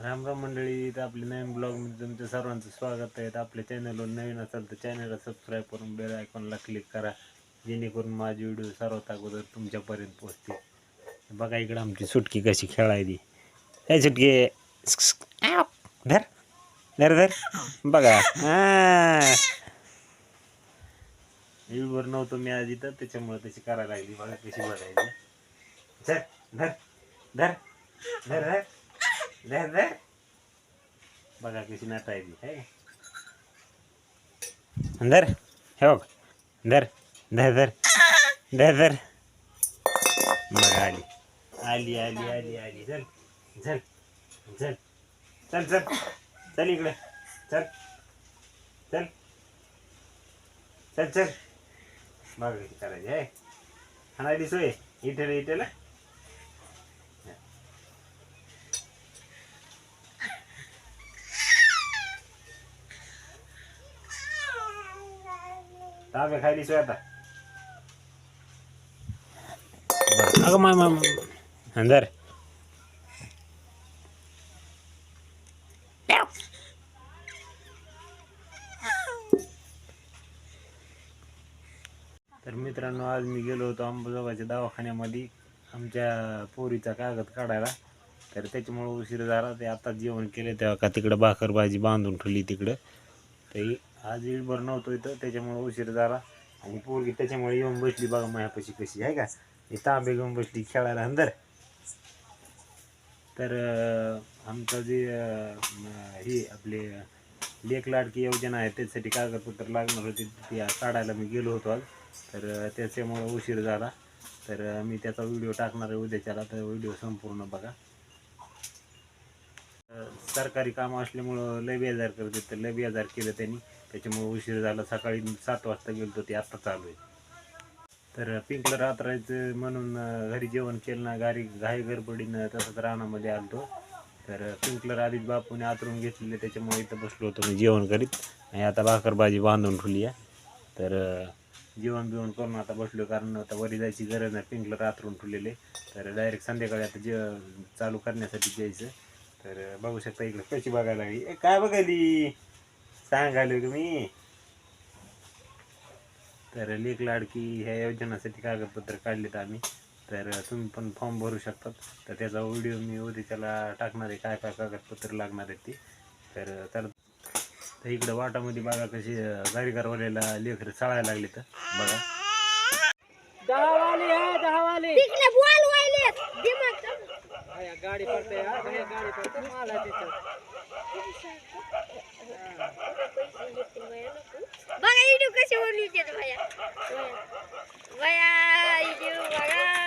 राम राम मंडळी तर आपल्या नवीन ब्लॉगमध्ये तुमच्या सर्वांचं स्वागत आहे. आपल्या चॅनलवर नवीन असेल तर चॅनलला सबस्क्राईब करून बेल आयकॉनला क्लिक करा. जेणेकरून माझे व्हिडिओ सर्वात अगोदर तुमच्यापर्यंत पोहोचतील. बघा इकडं आमची सुटकी कशी खेळायची काय सुटकी धर. धर धर. बघा. हा. वर नव्हतो मी आज इथं त्याच्यामुळे तशी करायला लागली. बघा कशी बघायची. धर धर. धर. धर धर. धर धर बघा कशी नाता येते का? धर हे बघ धर धर धर धर धर बघा आली आली आली आली आली चल चल चल चल चल चल इकडे चल चल चल चल बघा कशी करायची आहे हाणायली सोय इथे इटेला तांबे खायली सोय आता. अगं माय माय अंदर तर मित्रांनो आज मी गेलो होतो अंबाजोगाच्या दवाखान्यामध्ये आमच्या पोरीचा कागद काढायला. तर त्याच्यामुळे उशीर झाला. ते आता जेवण केले तेव्हा का तिकडं भाकर भाजी बांधून ठेवली तिकडं. ते आज भर नव्हतो इथं त्याच्यामुळे उशीर झाला. आणि पोरगी त्याच्यामुळे येऊन बसली बघा मायापाशी कशी आहे का? ही तांबे घेऊन बसली खेळायला अंदर. तर आमचं जे हे ही आपली लेख लाडकी योजना आहे त्याच्यासाठी कागदपत्र लागणार होती ती काढायला मी गेलो होतो आज. तर त्याच्यामुळं उशीर झाला. तर मी त्याचा व्हिडिओ टाकणार आहे उद्याच्याला तर व्हिडिओ संपूर्ण बघा. सरकारी काम असल्यामुळं लय बेजार करते तर लय बेजार केलं त्यांनी. त्याच्यामुळे उशीर झाला. सकाळी सात वाजता गेलो ते आत्ता चालू आहे. तर पिंकलं रात्रायचं म्हणून घरी जेवण केलं ना गारी घाई गडबडीनं तसंच रानामध्ये आलतो. तर पिंकलर आधीच बापूने आतरून घेतलेले त्याच्यामुळे इथं बसलो होतो मी जेवण करीत. आणि आता भाकरबाजी बांधून ठेवली आहे. तर जेवण बिवण करून आता बसलो कारण आता वरी जायची गरज नाही पिंकलर आतरून ठेवलेले. तर डायरेक्ट संध्याकाळी आता जे चालू करण्यासाठी जायचं. तर बघू शकता इकडे कशी बघायला लागली. काय बघायली? सांगायलो मी. तर लेख लाडकी ह्या योजनासाठी कागदपत्र काढलेत आम्ही. तर तुम्ही पण फॉर्म भरू शकतात. तर त्याचा व्हिडिओ मी उद्या त्याला टाकणार आहे. काय काय कागदपत्र लागणार आहेत ती. तर तर तर इकडं वाटामध्ये बघा कशी गाडीकारवाल्याला लेकर चाळायला लागले तर बघा गाडी पडते गाडी पडते मला तिथं. बघा इडू कशी ओढली वया भया भया इडू बघा.